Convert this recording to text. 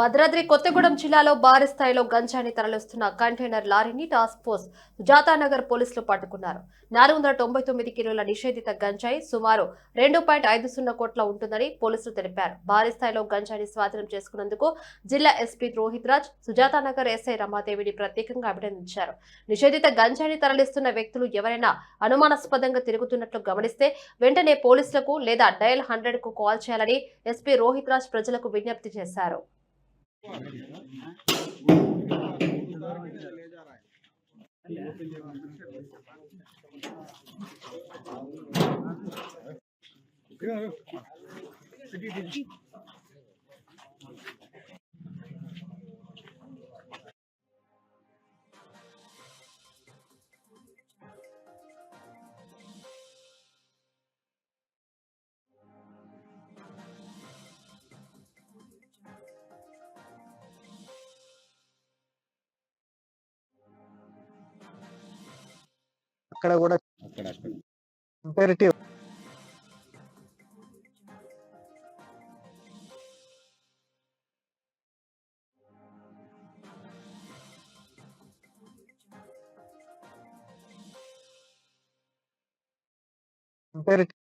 భద్రాద్రి కొత్తగూడెం జిల్లాలో భారీ స్థాయిలో గంజాని తరలిస్తున్న కంటైనర్ లారీని టాస్క్ ఫోర్స్ జాతానగర్ పోలీసులు పట్టుకున్నారు. నాలుగు వందల తొంభై తొమ్మిది కిలోల నిషేధిత గంజాయి సుమారు రెండు పాయింట్ ఐదు సున్నా కోట్ల ఉంటుందని పోలీసులు తెలిపారు. భారీ స్థాయిలో గంజాయిని స్వాధీనం చేసుకున్నందుకు జిల్లా ఎస్పీ రోహిత్ రాజ్ సుజాతానగర్ ఎస్ఐ రమాదేవిని ప్రత్యేకంగా అభినందించారు. నిషేధిత గంజాయిని తరలిస్తున్న వ్యక్తులు ఎవరైనా అనుమానాస్పదంగా తిరుగుతున్నట్లు గమనిస్తే వెంటనే పోలీసులకు లేదా డయల్ హండ్రెడ్కు కాల్ చేయాలని ఎస్పీ రోహిత్ రాజ్ ప్రజలకు విజ్ఞప్తి చేశారు. అక్కడ కూడా అక్కడ అక్కడ కంపారిటివ్ కంపారిటివ్